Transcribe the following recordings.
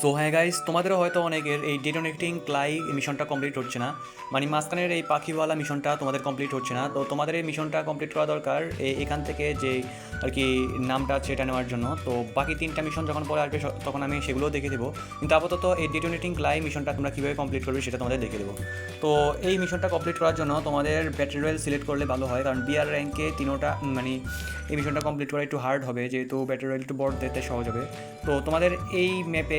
So হ্যাঁ guys তোমাদেরও হয়তো অনেকের এই ডেটোনেটিং ক্লাই মিশনটা কমপ্লিট হচ্ছে না। মানে মাঝখানের এই পাখিওয়ালা মিশনটা তোমাদের কমপ্লিট হচ্ছে না। তো তোমাদের এই মিশনটা কমপ্লিট করা দরকার এখান থেকে যে আর কি নামটা আছে এটা নেওয়ার জন্য। তো বাকি তিনটা মিশন যখন পরে আসবে তখন আমি সেগুলোও দেখে দেবো। কিন্তু আপাতত এই ডেটোনেটিং ক্লাই মিশনটা তোমরা কীভাবে কমপ্লিট করবে সেটা তোমাদের দেখে দেবো। তো এই মিশনটা কমপ্লিট করার জন্য তোমাদের ব্যাটারি রয়েল সিলেক্ট করলে ভালো হয়। কারণ বিআর র্যাঙ্কে তিনোটা মানে এই মিশনটা কমপ্লিট করা একটু হার্ড হবে, যেহেতু ব্যাটারি রয়েল একটু বড় দেখতে সহজ হবে। তো তোমাদের এই ম্যাপে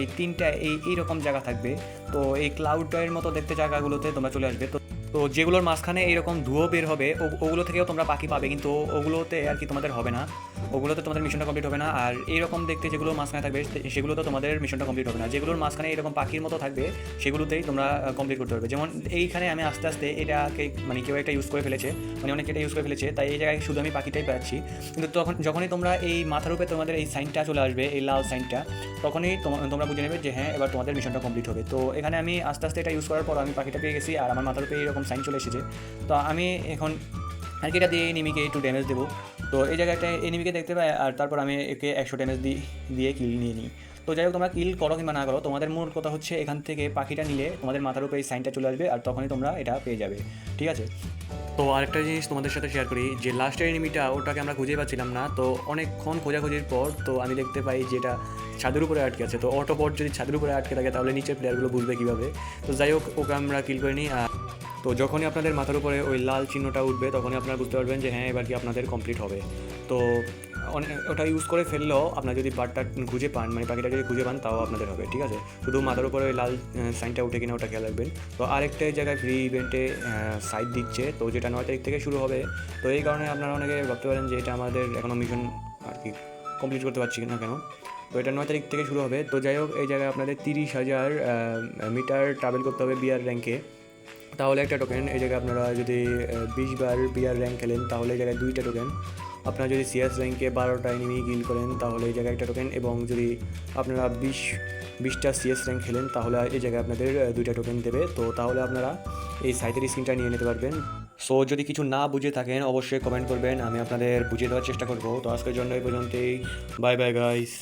এই তিনটা, এই, এইরকম জায়গা থাকবে। তো এই ক্লাউড টয়ের মতো দেখতে জায়গাগুলোতে তোমরা চলে আসবে। তো তো যেগুলোর মাঝখানে এইরকম ধুয়ো বের হবে ওগুলো থেকেও তোমরা পাখি পাবে, কিন্তু ওগুলোতে আর কি তোমাদের হবে না। ওগুলোতে তোমাদের মিশনটা কমপ্লিট হবে না, আর এইরকম দেখতে যেগুলো মাঝখানে থাকবে, সে- সেগুলোতে তোমাদের মিশনটা কমপ্লিট হবে না। যেগুলোর মাঝখানে এরকম পাখির মতো থাকবে, সেগুলোতেই তোমরা কমপ্লিট করতে পারবে। যেমন এইখানে আমি আস্তে আস্তে এটাকে মানে কেউ একটা ইউজ করে ফেলেছে মানে অনেকে এটা ইউজ করে ফেলেছে, তাই এই জায়গায় শুধু আমি পাখিটাই পাচ্ছি। কিন্তু তখন, যখনই তোমরা এই মাথার উপরে তোমাদের এই সাইনটা চলে আসবে, এই লাল সাইনটা, তখনই তোমা- তোমরা বুঝে নেবে যে হ্যাঁ এবার তোমাদের মিশনটা কমপ্লিট হবে। তো এখানে আমি আস্তে আস্তে এটা ইউজ করার পর আমি পাখিটা পেয়ে গেছি, আর আমার মাথার উপরে এরকম সাইন চলে এসেছে। তো আমি এখন আর কি এটা দিয়ে এনিমিকে একটু ড্যামেজ দেবো। তো এই জায়গায় জায়গাটা এনিমিকে দেখতে পাই, আর তারপর আমি একে একশো ড্যামেজ দিই দিয়ে কিল নিয়ে নিই। তো যাই হোক, তোমরা কিল করো কিংবা না করো, তোমাদের মূল কথা হচ্ছে এখান থেকে পাখিটা নিলে তোমাদের মাথার উপরে এই সাইনটা চলে আসবে, আর তখনই তোমরা এটা পেয়ে যাবে। ঠিক আছে? তো আরেকটা জিনিস তোমাদের সাথে শেয়ার করি, যে লাস্টের এনিমিটা ওটাকে আমরা খুঁজে পাচ্ছিলাম না। তো অনেকক্ষণ খোঁজাখুঁজির পর, তো আমি দেখতে পাই যে এটা ছাদের উপরে আটকে আছে। তো অটোপট যদি ছাদের উপরে আটকে থাকে, তাহলে নিচের প্লেয়ারগুলো বুঝবে কীভাবে। তো যাই হোক, ওকে আমরা কিল করে নিই, আর তো যখনই আপনাদের মাথার উপরে ওই লাল চিহ্নটা উঠবে, তখনই আপনারা বুঝতে পারবেন যে হ্যাঁ এবার কি আপনাদের কমপ্লিট হবে। তো ওটা ইউজ করে ফেললেও আপনারা যদি পার্টটা খুঁজে পান মানে পাখিটা যদি খুঁজে পান, তাও আপনাদের হবে, ঠিক আছে? শুধু মাথার উপরে ওই লাল সাইনটা উঠে কিনা ওটা খেয়াল রাখবেন। তো আরেকটা জায়গায় ফ্রি ইভেন্টে সাইট দিচ্ছে, তো যেটা নয় তারিখ থেকে শুরু হবে। তো এই কারণে আপনারা অনেকে ভাবতে পারেন যে এটা আমাদের এখনও মিশন আর কি কমপ্লিট করতে পারছি না কেন? তো এটা নয় তারিখ থেকে শুরু হবে। তো যাই হোক, এই জায়গায় আপনাদের তিরিশ হাজার মিটার ট্রাভেল করতে হবে বিআর র্যাঙ্কে তাহলে একটা টোকেন এই জায়গায় আপনারা যদি বিশ বার বিআর র্যাঙ্ক খেলেন, তাহলে এই জায়গায় দুইটা টোকেন আপনারা যদি সিএস র্যাঙ্কে বারোটা এনিমি গিল করেন, তাহলে এই জায়গায় একটা টোকেন এবং যদি আপনারা বিশ, বিশটা সিএস র্যাঙ্ক খেলেন, তাহলে এই জায়গায় আপনাদের দুইটা টোকেন দেবে। তো তাহলে আপনারা এই সাইটের স্ক্রিনটা নিয়ে নিতে পারবেন। সো যদি কিছু না বুঝে থাকেন, অবশ্যই কমেন্ট করবেন। আমি আপনাদের বুঝিয়ে দেওয়ার চেষ্টা করব। তো আজকের জন্য এই পর্যন্তই। Bye bye guys